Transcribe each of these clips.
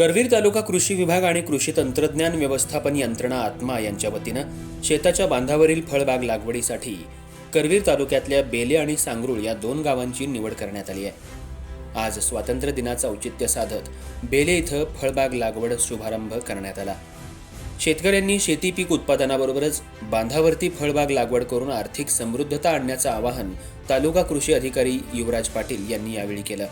करवीर तालुका कृषी विभाग आणि कृषी तंत्रज्ञान व्यवस्थापन यंत्रणा आत्मा यांच्या वतीनं शेताच्या बांधावरील फळबाग लागवडीसाठी करवीर तालुक्यातल्या बेले आणि सांगरुळ या दोन गावांची निवड करण्यात आली आहे. आज स्वातंत्र्य दिनाचं औचित्य साधत बेले इथं फळबाग लागवड शुभारंभ करण्यात आला. शेतकऱ्यांनी शेती पीक उत्पादनाबरोबरच बांधावरती फळबाग लागवड करून आर्थिक समृद्धता आणण्याचं आवाहन तालुका कृषी अधिकारी युवराज पाटील यांनी यावेळी केलं.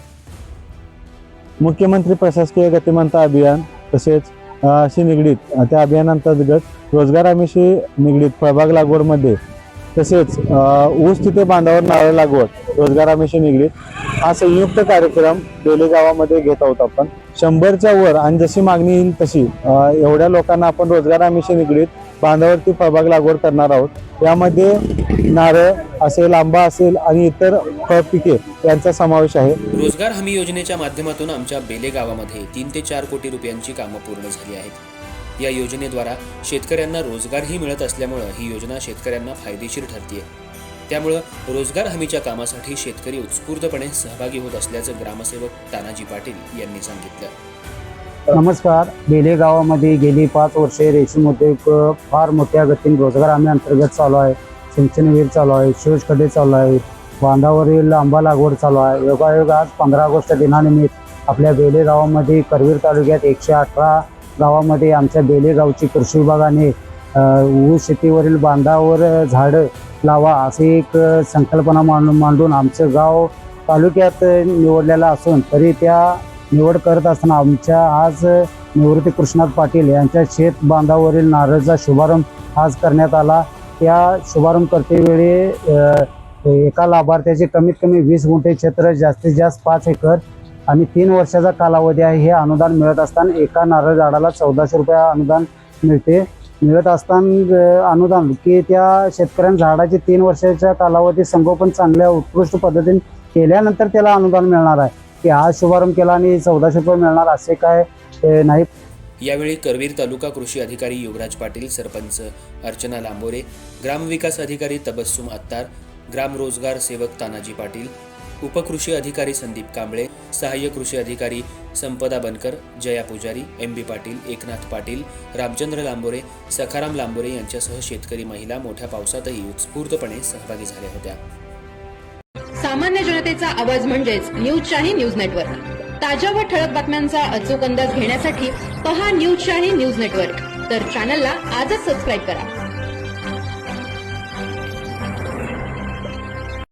मुख्यमंत्री प्रशासकीय गतिमानता अभियान तसेच अशी निगडीत त्या अभियानांतर्गत रोजगार निगडीत फळबाग लागवडमध्ये तसेच ऊस तिथे बांधावर नारळ लागवड रोजगार निगडीत हा संयुक्त कार्यक्रम बेले गावामध्ये घेत आहोत आपण. शंभरच्या वर आणि जशी मागणी येईल तशी एवढ्या लोकांना आपण रोजगार निगडीत बांधावरती फळबाग लागवड करणार आहोत. यामध्ये नारळ असेल आंबा असेल आणि इतर फळपिके यांचा समावेश आहे. रोजगार हमी योजनेच्या माध्यमातून आमच्या बेले गावामध्ये तीन ते चार कोटी रुपयांची कामं पूर्ण झाली आहेत. या योजनेद्वारा शेतकऱ्यांना रोजगारही मिळत असल्यामुळं ही योजना शेतकऱ्यांना फायदेशीर ठरते त्यामुळं रोजगार हमीच्या कामासाठी शेतकरी उत्स्फूर्तपणे सहभागी होत असल्याचं ग्रामसेवक तानाजी पाटील यांनी सांगितलं. नमस्कार. बेले गावामध्ये गेली पाच वर्षे रेशीम उद्योग फार मोठ्या गतीने रोजगार हमी अंतर्गत चालू आहे. सिंचन विहीर चालू आहे शोष चालू आहे बांधावरील आंबा लागवड चालू आहे. योगायोग आज पंधरा ऑगस्ट दिनानिमित्त आपल्या बेले गावामध्ये करवीर तालुक्यात एकशे अठरा गावामध्ये आमच्या बेले गावची कृषी विभागाने ऊस शेतीवरील बांधावर झाडं लावा अशी एक संकल्पना मांडून मांडून आमचं गाव तालुक्यात निवडलेला निवडलेलं असून तरी त्या निवड करत असताना आमच्या आज निवृत्ती कृष्णात पाटील यांच्या शेत बांधावरील नारळचा शुभारंभ आज करण्यात आला. त्या शुभारंभ करतेवेळी एका लाभार्थ्याचे कमीत कमी वीस गुंठे क्षेत्र जास्तीत जास्त पाच एकर आणि तीन वर्षाचा कालावधी आहे. हे अनुदान मिळत असताना एका नारळ झाडाला चौदाशे रुपये अनुदान मिळते. मिळत असताना अनुदान की त्या शेतकऱ्यांना झाडाचे तीन वर्षाच्या कालावधी संगोपन चांगल्या उत्कृष्ट पद्धतीने केल्यानंतर त्याला अनुदान मिळणार आहे. की आज शुभारंभ केला आणि चौदाशे रुपये मिळणार असे काय नाही. यावेळी करवीर तालुका कृषी अधिकारी युवराज पाटील सरपंच अर्चना लांबोरे ग्रामविकास अधिकारी तबस्सुम अत्तार ग्राम रोजगार सेवक तानाजी पाटील उपकृषी अधिकारी संदीप कांबळे सहाय्य कृषी अधिकारी संपदा बनकर जया पुजारी एम बी पाटील एकनाथ पाटील रामचंद्र लांबोरे सखाराम लांबोरे यांच्यासह शेतकरी महिला मोठ्या पावसातही उत्स्फूर्तपणे सहभागी झाल्या होत्या. सामान्य जनतेचा आवाज म्हणजेच न्यूज शाही न्यूज नेटवर्क. ताज्या व ठळक बातम्यांचा अचूक अंदाज घेण्यासाठी पहा न्यूज शाही न्यूज नेटवर्क. तर चॅनलला आजच सबस्क्राईब करा.